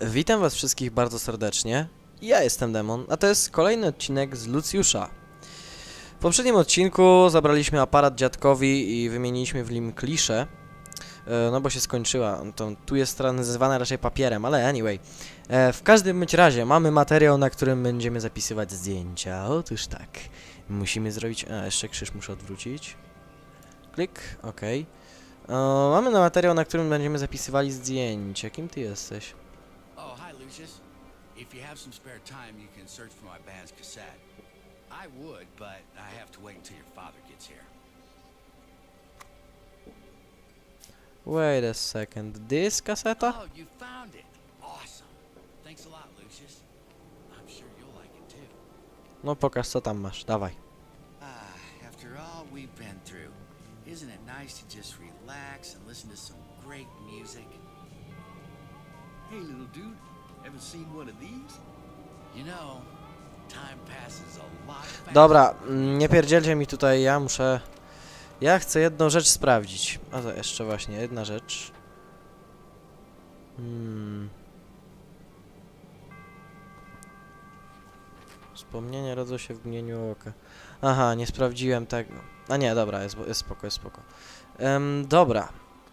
Witam was wszystkich bardzo serdecznie. Ja jestem Demon, a to jest kolejny odcinek z Lucjusza. W poprzednim odcinku zabraliśmy aparat dziadkowi i wymieniliśmy w nim kliszę. e, No bo się skończyła. To, tu jest nazywana raczej papierem, ale anyway. E, W każdym bądź razie mamy materiał, na którym będziemy zapisywać zdjęcia. Otóż tak. Musimy zrobić... A, jeszcze krzyż muszę odwrócić. Klik, ok. Mamy na materiał, na którym będziemy zapisywali zdjęcia. Kim ty jesteś? Lucius. If you have some spare time, you can search for my band's cassette. I would, but I have to wait until your father gets here. Wait a second. This cassette? Oh, you found it. Awesome. Thanks a lot, Lucius. I'm sure you'll like it too. No pokaż co tam masz, dawaj. Ah, after all we've been through, isn't it nice to just relax and listen to some great music? Hey, little dude, Dobra, mm, nie pierdzielcie mi tutaj, ja muszę... Ja chcę jedną rzecz sprawdzić. A to jeszcze właśnie, jedna rzecz. Hmm. Wspomnienia rodzą się w mgnieniu oka. Aha, nie sprawdziłem tego. A nie, dobra, jest, jest spoko, jest spoko. Em, dobra.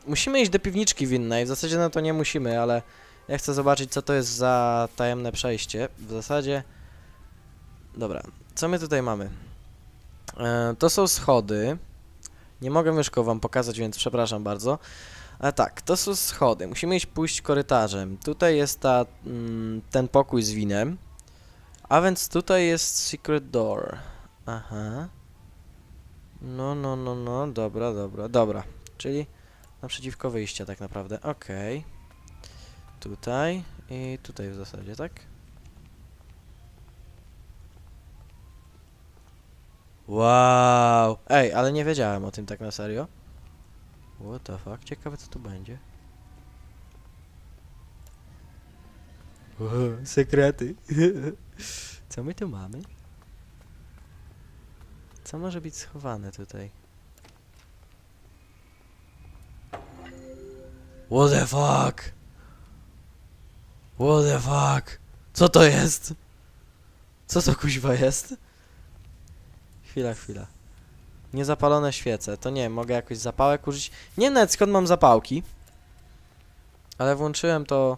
Musimy iść do piwniczki winnej. W zasadzie no to nie musimy, ale ja chcę zobaczyć co to jest za tajemne przejście. W zasadzie... Dobra, co my tutaj mamy? E, to są schody. Nie mogę myszką wam pokazać, więc przepraszam bardzo. Ale tak, to są schody. Musimy iść pójść korytarzem. Tutaj jest ta, mm, ten pokój z winem. A więc tutaj jest secret door. Aha. No, no, no, no, dobra, dobra, dobra. Czyli naprzeciwko wyjścia tak naprawdę. Okej. Tutaj i tutaj w zasadzie, tak? Wow! Ej, ale nie wiedziałem o tym tak na serio. What the fuck? Ciekawe co tu będzie. Wow, sekrety. co my tu mamy? Co może być schowane tutaj? What the fuck? What the fuck? Co to jest? Co to kuźwa jest? Chwila, chwila. Niezapalone świece. To nie mogę jakoś zapałek użyć. Nie nawet skąd mam zapałki. Ale włączyłem to,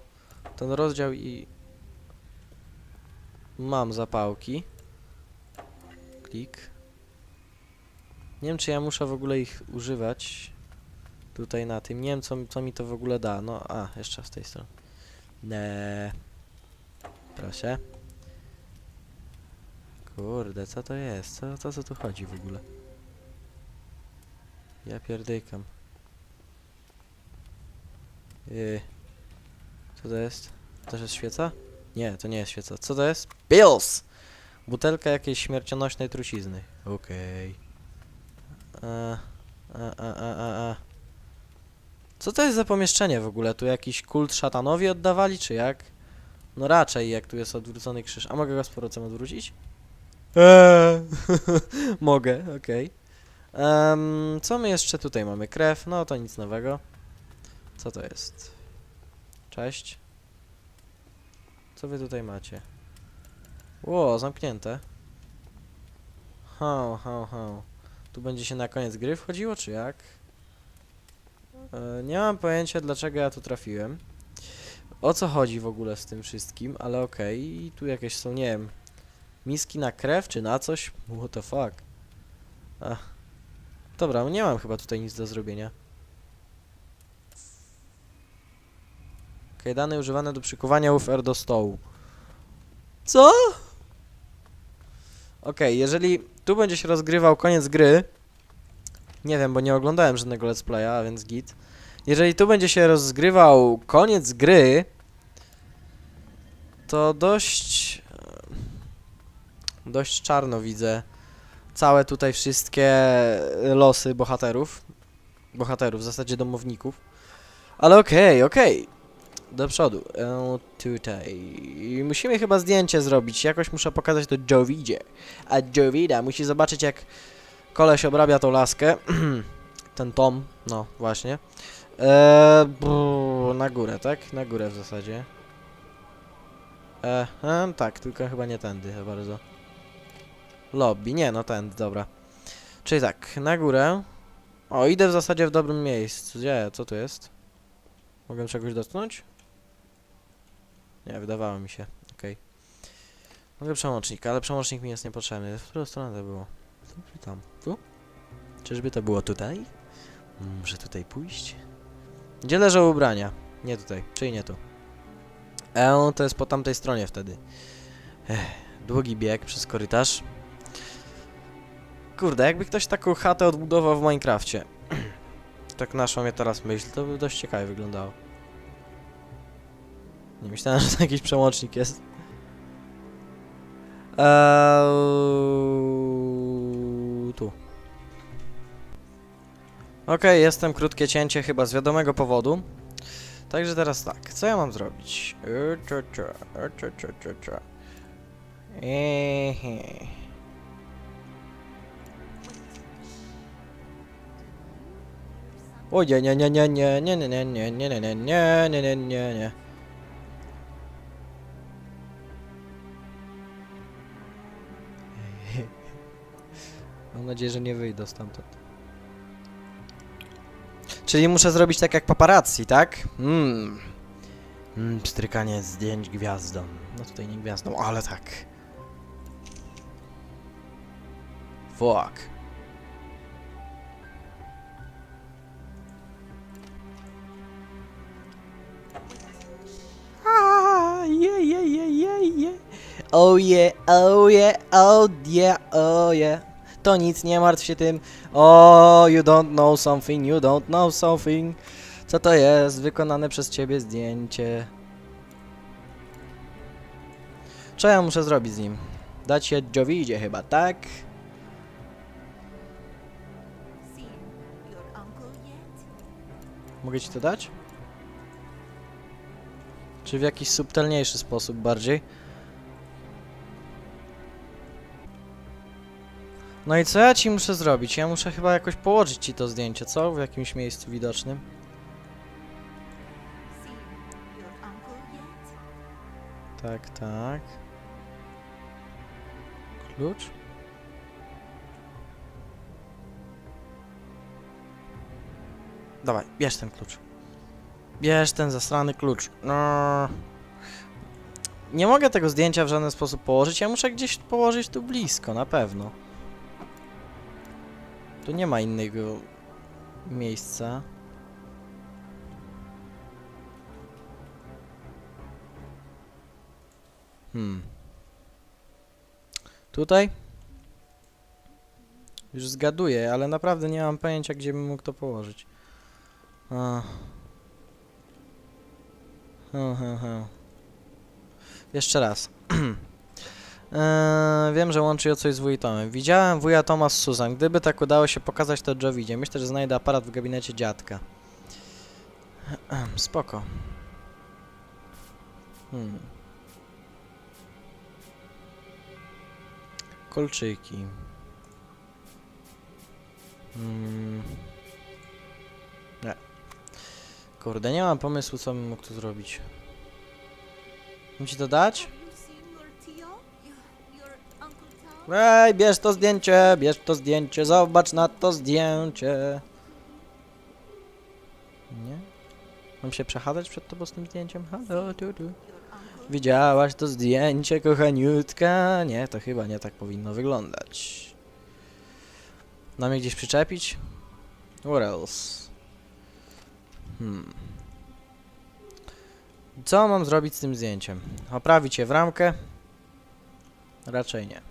ten rozdział i... Mam zapałki. Klik. Nie wiem, czy ja muszę w ogóle ich używać. Tutaj na tym. Nie wiem, co, co mi to w ogóle da. No, a, jeszcze z tej strony. Ne. Proszę. Kurde, co to jest? Co, co, co tu chodzi w ogóle? Ja pierdykam. Yy. Co to jest? To jest świeca? Nie, to nie jest świeca. Co to jest? Pills! Butelka jakiejś śmiercionośnej trucizny. Okej. A, a, a, a, a, a. Co to jest za pomieszczenie w ogóle? Tu jakiś kult szatanowi oddawali, czy jak? No raczej, jak tu jest odwrócony krzyż. A mogę go z powrotem odwrócić? Eee. Mogę, okej. Em, co my jeszcze tutaj mamy? Krew, no to nic nowego. Co to jest? Cześć. Co wy tutaj macie? Ło, zamknięte. Ha, ha, ha. Tu będzie się na koniec gry wchodziło, czy jak? E, nie mam pojęcia, dlaczego ja tu trafiłem. O co chodzi w ogóle z tym wszystkim, ale okej. I tu jakieś są, nie wiem, Miski na krew, czy na coś? What the fuck? Ach. Dobra, nie mam chyba tutaj nic do zrobienia. Kajdany używane do przykuwania UFR do stołu. Co? Okej, jeżeli tu będzie się rozgrywał koniec gry, nie wiem, bo nie oglądałem żadnego let's playa, więc git. Jeżeli tu będzie się rozgrywał koniec gry, to dość dość czarno widzę całe tutaj wszystkie losy bohaterów. Bohaterów, w zasadzie domowników. Ale okej, okej. Do przodu. E, tutaj. Musimy chyba zdjęcie zrobić. Jakoś muszę pokazać to Jovidzie. A Jovida musi zobaczyć jak koleś obrabia tą laskę. Ten Tom, no właśnie. E, brrr, na górę, tak? Na górę w zasadzie. E, em, tak, tylko chyba nie tędy bardzo. Lobby, nie, no tędy, dobra. Czyli tak, na górę. O, idę w zasadzie w dobrym miejscu. Gdzie? Co tu jest? Mogę czegoś dotknąć? Nie, wydawało mi się. Okej. Mogę przełącznik, ale przełącznik mi jest niepotrzebny. W którą stronę to było? Tu tam? Tu? Czyżby to było tutaj? Muszę tutaj pójść? Gdzie leżą ubrania? Nie tutaj, czyli nie tu. E, to jest po tamtej stronie wtedy. Ech, długi bieg przez korytarz. Kurde, jakby ktoś taką chatę odbudował w Minecrafcie. tak naszła mnie teraz myśl, to by dość ciekawie wyglądało. Nie myślałem, że to jakiś przełącznik jest. Eee, Okej, jestem krótkie cięcie chyba z wiadomego powodu. Także teraz tak, co ja mam zrobić? E, cza, cza, e, cza, cza, cza, cza. Ehe. O nie, nie, nie, nie, nie, nie, nie, nie, nie, nie, nie, nie, nie, nie, nie, nie, nie. Mam nadzieję, że nie wyjdę stamtąd. Czyli muszę zrobić tak jak paparazzi, tak? Mmm. Mm, pstrykanie zdjęć gwiazdą. No tutaj nie gwiazdą, ale tak. Fuck. Ah, yeah, yeah, yeah, yeah, yeah. Oh yeah, oh yeah, oh yeah, oh yeah. To nic, nie martw się tym. Oh, you don't know something, you don't know something. Co to jest? Wykonane przez ciebie zdjęcie. Co ja muszę zrobić z nim? Dać się Jovidzie chyba, tak? Mogę ci to dać? Czy w jakiś subtelniejszy sposób bardziej? No i co ja ci muszę zrobić? Ja muszę chyba jakoś położyć ci to zdjęcie, co? W jakimś miejscu widocznym. Tak, tak. Klucz? Dawaj, bierz ten klucz. Bierz ten zasrany klucz. No. Nie mogę tego zdjęcia w żaden sposób położyć. Ja muszę gdzieś położyć tu blisko, na pewno. Tu nie ma innego miejsca. Hmm. Tutaj? Już zgaduję, ale naprawdę nie mam pojęcia, gdzie bym mógł to położyć. A. Jeszcze raz. Eee, wiem, że łączy ją coś z wujitomem. Widziałem wuja Toma z Susan. Gdyby tak udało się pokazać to Jovidzie, myślę, że znajdę aparat w gabinecie dziadka. Spoko. Hmm. Kolczyki. Mm. Nie. Kurde, nie mam pomysłu, co bym mógł tu zrobić. Mam ci to dać? Ej, bierz to zdjęcie, bierz to zdjęcie, zobacz na to zdjęcie. Nie? Mam się przechadzać przed tobą z tym zdjęciem? Halo, tu, tu. Widziałaś to zdjęcie, kochaniutka? Nie, to chyba nie tak powinno wyglądać. Na mnie gdzieś przyczepić? What else? Hmm. Co mam zrobić z tym zdjęciem? Oprawić je w ramkę? Raczej nie.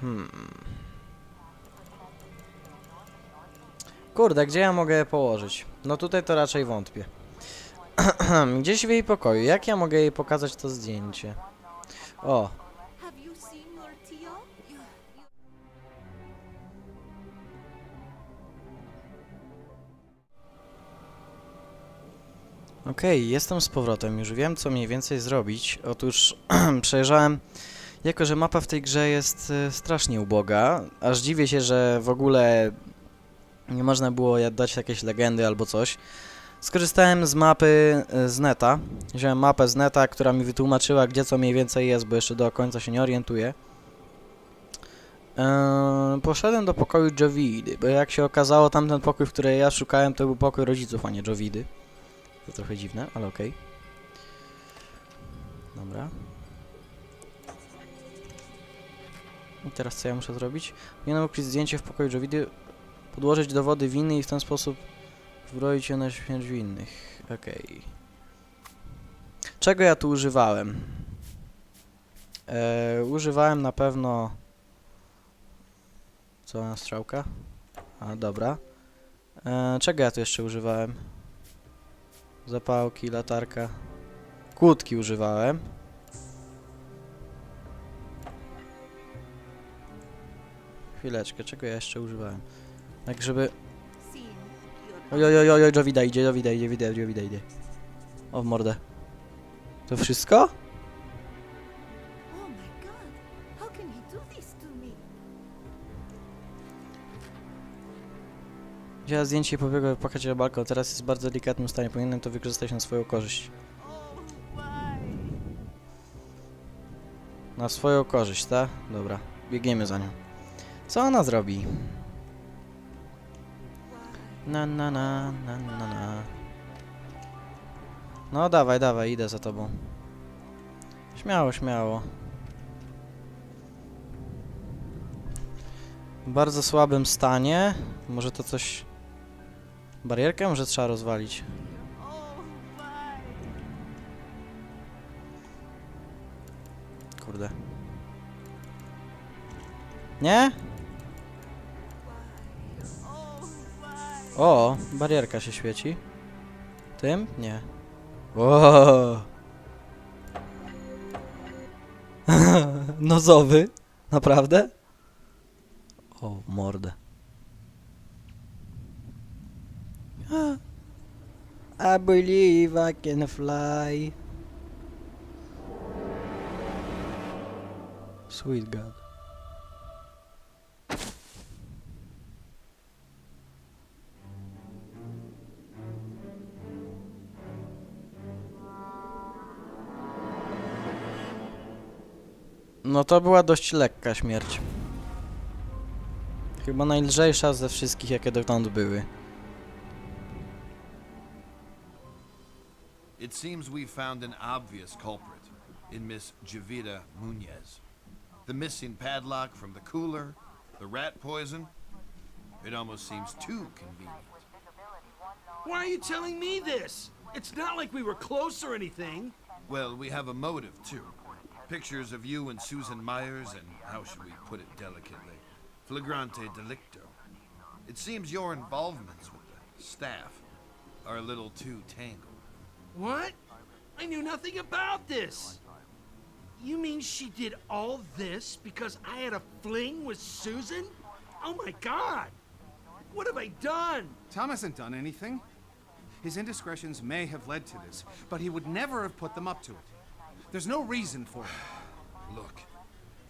Hmm. Kurde, gdzie ja mogę je położyć? No tutaj to raczej wątpię. Gdzieś w jej pokoju. Jak ja mogę jej pokazać to zdjęcie? O, okej, jestem z powrotem. Już wiem, co mniej więcej zrobić. Otóż przejrzałem, jako że mapa w tej grze jest e, strasznie uboga, aż dziwię się, że w ogóle nie można było dać jakieś legendy albo coś. Skorzystałem z mapy e, z neta. Wziąłem mapę z neta, która mi wytłumaczyła, gdzie co mniej więcej jest, bo jeszcze do końca się nie orientuję. Eee, poszedłem do pokoju Jovidy, bo jak się okazało, tamten pokój, w którym ja szukałem, to był pokój rodziców, a nie Jovidy. To trochę dziwne, ale okej. Dobra. I teraz co ja muszę zrobić? Powinienem ukryć zdjęcie w pokoju Jovidy, podłożyć dowody winy i w ten sposób zbroić się na śmierć winnych. Okej. Czego ja tu używałem? Eee, używałem na pewno... Co na strzałka? A, dobra. Eee, czego ja tu jeszcze używałem? Zapałki, latarka. Kłódki używałem. Chwileczkę, czego ja jeszcze używałem? Tak, żeby... Oj, oj, oj, oj, oj, Jovida idzie, Jovida idzie, Jovida, Jovida idzie. O, w mordę. To wszystko? Oh? Wzięła zdjęcie i pobiegła płakać na balkon. Teraz jest w bardzo delikatnym stanie. Powinienem to wykorzystać na swoją korzyść. Na swoją korzyść, tak? Dobra. Biegniemy za nią. Co ona zrobi? Na na na na na na. No dawaj, dawaj, idę za tobą. Śmiało, śmiało. W bardzo słabym stanie. Może to coś... Barierkę może trzeba rozwalić. Kurde. Nie? O, barierka się świeci. Tym? Nie. O. Nozowy? Naprawdę? O, mordę. I believe I can fly. Sweet God. No to była dość lekka śmierć. Chyba najlżejsza ze wszystkich, jakie dotąd były. It seems we found an obvious culprit in Miss Javita Munez. The missing padlock from the cooler, the rat poison. It almost seems too convenient. Why are you telling me this? It's not like we were close or anything. Well, we have a motive, too. Pictures of you and Susan Myers, and how should we put it delicately? Flagrante delicto. It seems your involvements with the staff are a little too tangled. What? I knew nothing about this. You mean she did all this because I had a fling with Susan? Oh my god! What have I done? Tom hasn't done anything. His indiscretions may have led to this, but he would never have put them up to it. There's no reason for it. Look,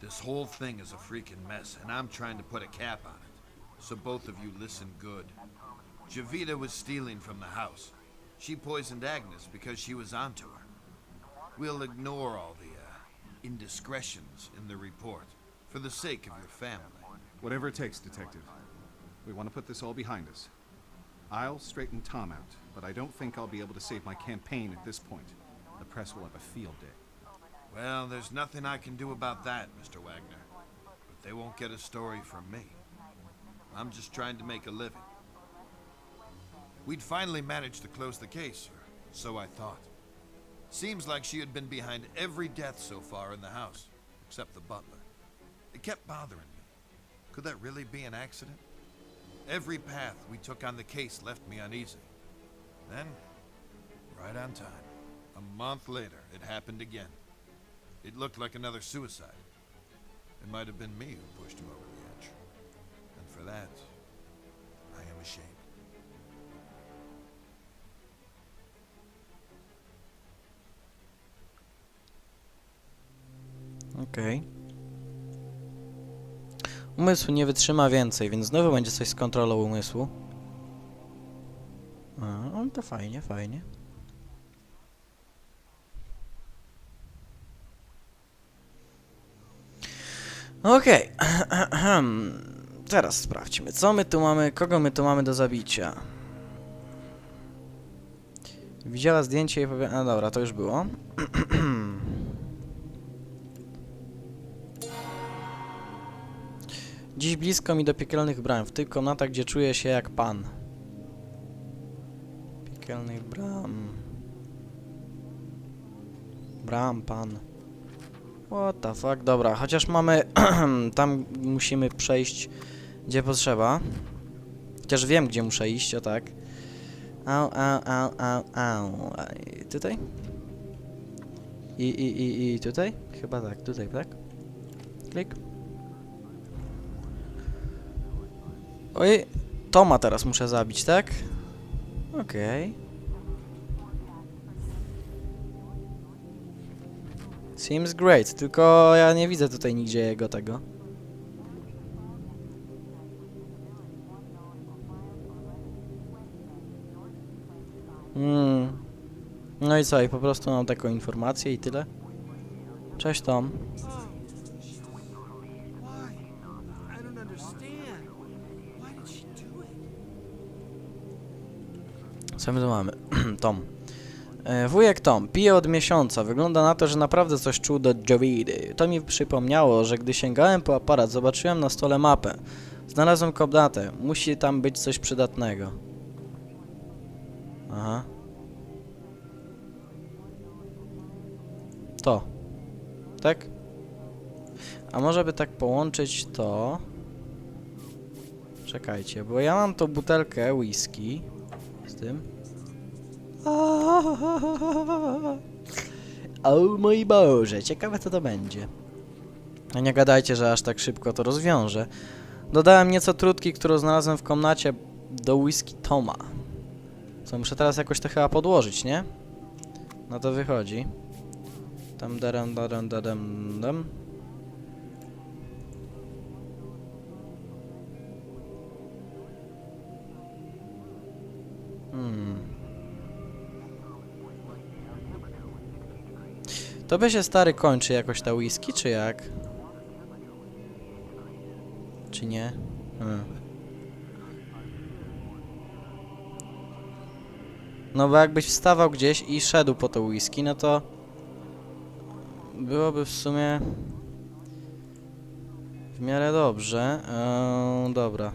this whole thing is a freaking mess, and I'm trying to put a cap on it. So both of you listen good. Javita was stealing from the house. She poisoned Agnes because she was onto her. We'll ignore all the uh, indiscretions in the report for the sake of your family. Whatever it takes, Detective. We want to put this all behind us. I'll straighten Tom out, but I don't think I'll be able to save my campaign at this point. The press will have a field day. Well, there's nothing I can do about that, Mr. Wagner. But they won't get a story from me. I'm just trying to make a living. We'd finally managed to close the case, or so I thought. Seems like she had been behind every death so far in the house, except the butler. It kept bothering me. Could that really be an accident? Every path we took on the case left me uneasy. Then, right on time, a month later, it happened again. It looked like another suicide. It might have been me who pushed him over the edge. And for that, I am ashamed. Okej. Umysł nie wytrzyma więcej, więc znowu będzie coś z kontrolą umysłu. A, No to fajnie, fajnie. Okej. Teraz sprawdźmy, co my tu mamy, kogo my tu mamy do zabicia. Widziała zdjęcie i powie... A dobra, to już było. Dziś blisko mi do piekielnych bram, w tych komnatach, gdzie czuję się jak pan. Piekielnych bram. Bram, pan. What the fuck, dobra, chociaż mamy... tam musimy przejść, gdzie potrzeba. Chociaż wiem, gdzie muszę iść, o tak. Au, au, au, au, au. I Tutaj? I, i, i, i tutaj? Chyba tak, tutaj, tak? Klik. Oj, Toma teraz muszę zabić, tak? Okej. Seems great, tylko ja nie widzę tutaj nigdzie jego tego. Hmm. No i co, i po prostu mam taką informację i tyle? Cześć Tom. Co my tu mamy? Tom. E, Wujek Tom pije od miesiąca. Wygląda na to, że naprawdę coś czuł do Jovidy. To mi przypomniało, że gdy sięgałem po aparat, zobaczyłem na stole mapę. Znalazłem komnatę. Musi tam być coś przydatnego. Aha. To. Tak? A może by tak połączyć to... Czekajcie, bo ja mam tą butelkę whisky z tym. O mój Boże, ciekawe co to będzie. No nie gadajcie, że aż tak szybko to rozwiążę. Dodałem nieco trutki, którą znalazłem w komnacie do whisky Toma. Co, muszę teraz jakoś to chyba podłożyć, nie? No to wychodzi. Tam daram, daram, daram, dam. Hmm. To by się stary kończy jakoś ta whisky, czy jak? Czy nie? Hmm. No bo jakbyś wstawał gdzieś i szedł po to whisky, no to byłoby w sumie w miarę dobrze. Eee, dobra.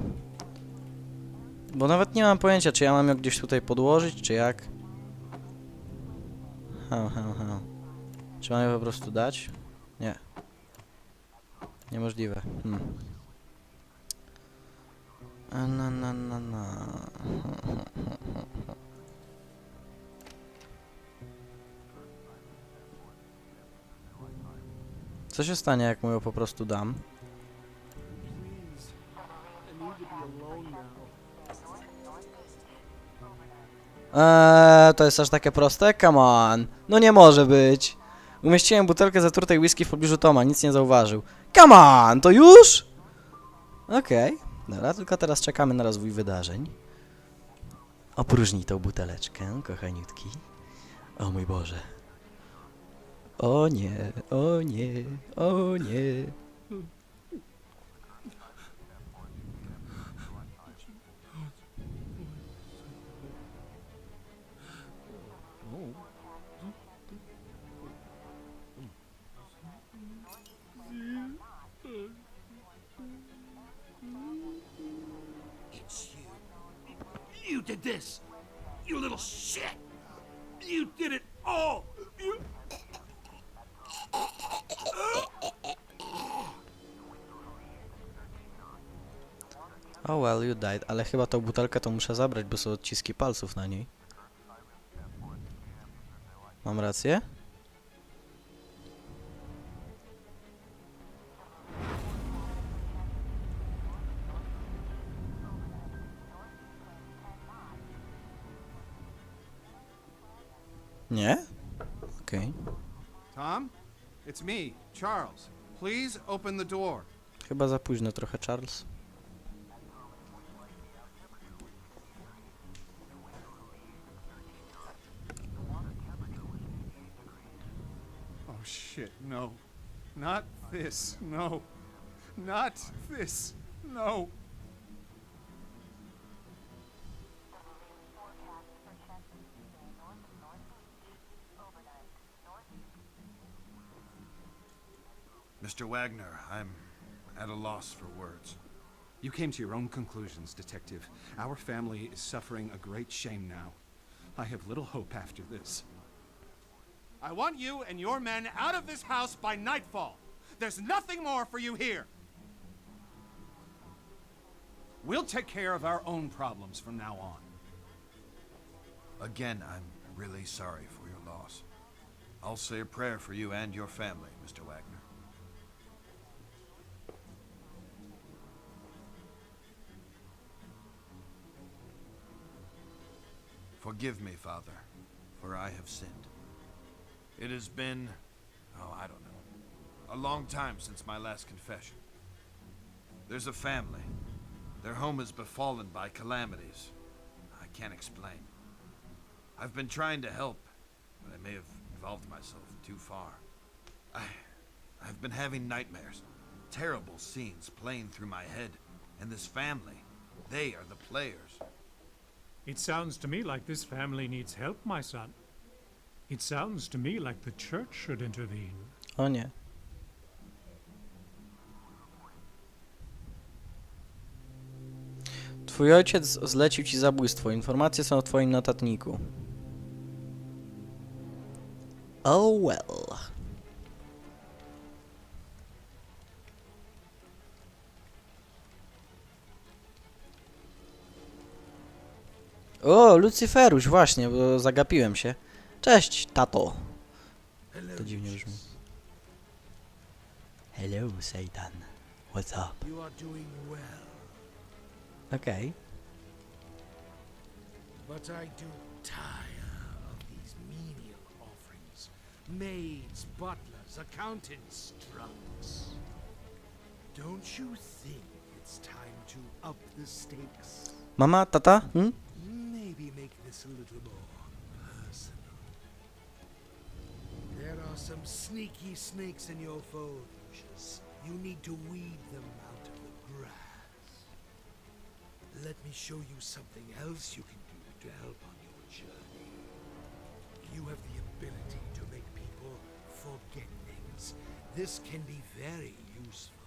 Bo nawet nie mam pojęcia, czy ja mam ją gdzieś tutaj podłożyć, czy jak. Ha, ha, ha. Czy mam je po prostu dać? Nie. Niemożliwe. Hmm. A na na na na. Co się stanie, jak mu ją po prostu dam? Eee, to jest aż takie proste? Come on. No nie może być. Umieściłem butelkę zatrutej whisky w pobliżu Toma, nic nie zauważył. Come on, to już? Okej, dobra, tylko teraz czekamy na rozwój wydarzeń. Opróżnij tą buteleczkę, kochaniutki. O mój Boże. O nie, o nie, o nie. This. You little shit. You did it all. You. Oh well, you died, ale chyba tą butelkę to muszę zabrać, bo są odciski palców na niej. Mam rację? Me, Charles. Please open the door. Chyba za późno trochę, Charles. Oh shit, no. Not this, no. Not this, no. Mr. Wagner, I'm at a loss for words. You came to your own conclusions, Detective. Our family is suffering a great shame now. I have little hope after this. I want you and your men out of this house by nightfall. There's nothing more for you here. We'll take care of our own problems from now on. Again, I'm really sorry for your loss. I'll say a prayer for you and your family, Mr. Wagner. Forgive me, Father, for I have sinned. It has been, oh, I don't know, a long time since my last confession. There's a family. Their home is befallen by calamities. I can't explain. I've been trying to help, but I may have involved myself too far. I, I've been having nightmares, terrible scenes playing through my head, and this family, they are the players. It sounds to me like this family needs help, my son. It sounds to me like the church should intervene. O nie. Twój ojciec zlecił ci zabójstwo. Informacje są w twoim notatniku. Oh well. O, Lucyferuś, właśnie, bo zagapiłem się. Cześć, tato. To dziwnie brzmi. Hello, Satan. What's up? You are doing well, Okay. but I do tire of these menial offerings. Maids, butlers, accountants, drunks. Don't you think it's time to up the stakes? Mama, tata? Hmm? Maybe make this a little more personal. There are some sneaky snakes in your Lucius. You need to weed them out of the grass. Let me show you something else you can do to help on your journey. You have the ability to make people forget things. This can be very useful.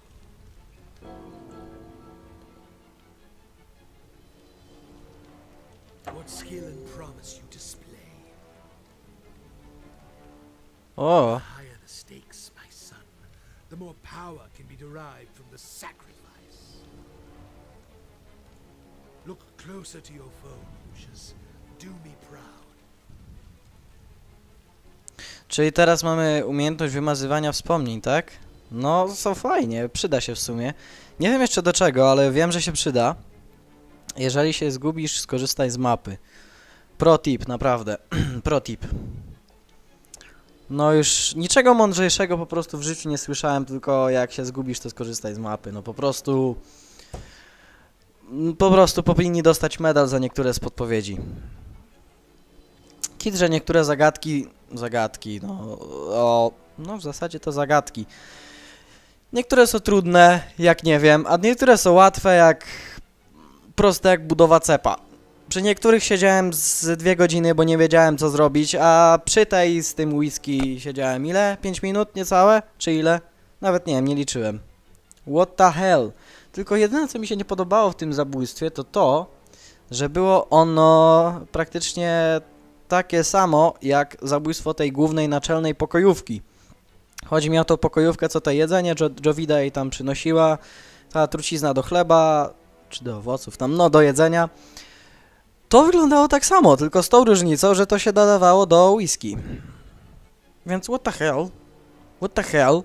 Look closer to your foe, Lucius. Do me proud. czyli teraz mamy umiejętność wymazywania wspomnień, tak? No, są fajnie, przyda się w sumie. Nie wiem jeszcze do czego, ale wiem, że się przyda. Jeżeli się zgubisz, skorzystaj z mapy. Pro tip, naprawdę. Pro tip. No już niczego mądrzejszego po prostu w życiu nie słyszałem, tylko jak się zgubisz, to skorzystaj z mapy. No po prostu... Po prostu powinni dostać medal za niektóre z podpowiedzi. Kit, że niektóre zagadki, zagadki, no, o, no w zasadzie to zagadki. Niektóre są trudne, jak nie wiem, a niektóre są łatwe, jak proste jak budowa cepa. Przy niektórych siedziałem z dwie godziny, bo nie wiedziałem co zrobić, a przy tej z tym whisky siedziałem ile? 5 minut niecałe? Czy ile? Nawet nie wiem, nie liczyłem. What the hell? Tylko jedyne co mi się nie podobało w tym zabójstwie to to, że było ono praktycznie takie samo jak zabójstwo tej głównej naczelnej pokojówki. Chodzi mi o tą pokojówkę, co to jedzenie jo Jovida jej tam przynosiła, ta trucizna do chleba, czy do owoców, tam no do jedzenia. To wyglądało tak samo, tylko z tą różnicą, że to się dodawało do whisky. Więc what the hell? What the hell?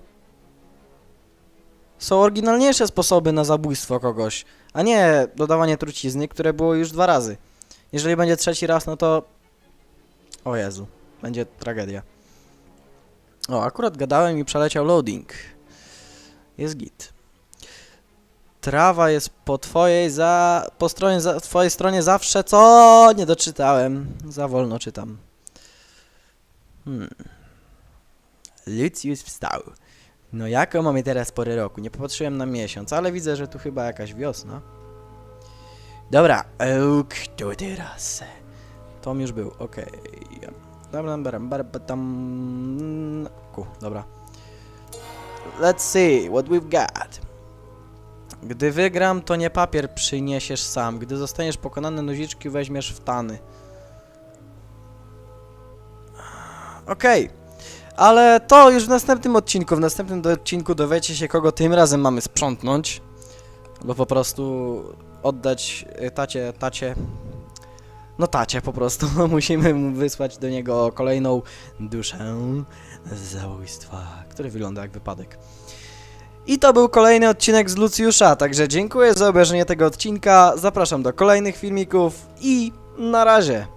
Są oryginalniejsze sposoby na zabójstwo kogoś, a nie dodawanie trucizny, które było już dwa razy. Jeżeli będzie trzeci raz, no to o Jezu, będzie tragedia. O, akurat gadałem i przeleciał loading. Jest git. Trawa jest po twojej za... po stronie za, twojej stronie zawsze, co? Nie doczytałem. Za wolno czytam. Hmm. Lucius wstał. No jaką mamy teraz porę roku? Nie popatrzyłem na miesiąc, ale widzę, że tu chyba jakaś wiosna. Dobra, e, kto teraz? Tom już był, okej. Dobra, dobra, dobra, tam... Ku, dobra. Let's see what we've got. Gdy wygram, to nie papier przyniesiesz sam. Gdy zostaniesz pokonany, noziczki weźmiesz w tany. Okej. Ale to już w następnym odcinku. W następnym odcinku dowiecie się, kogo tym razem mamy sprzątnąć. Albo po prostu oddać y, tacie, tacie. No tacie po prostu. Musimy mu wysłać do niego kolejną duszę zabójstwa, który wygląda jak wypadek. I to był kolejny odcinek z Lucjusza, także dziękuję za obejrzenie tego odcinka, zapraszam do kolejnych filmików i na razie.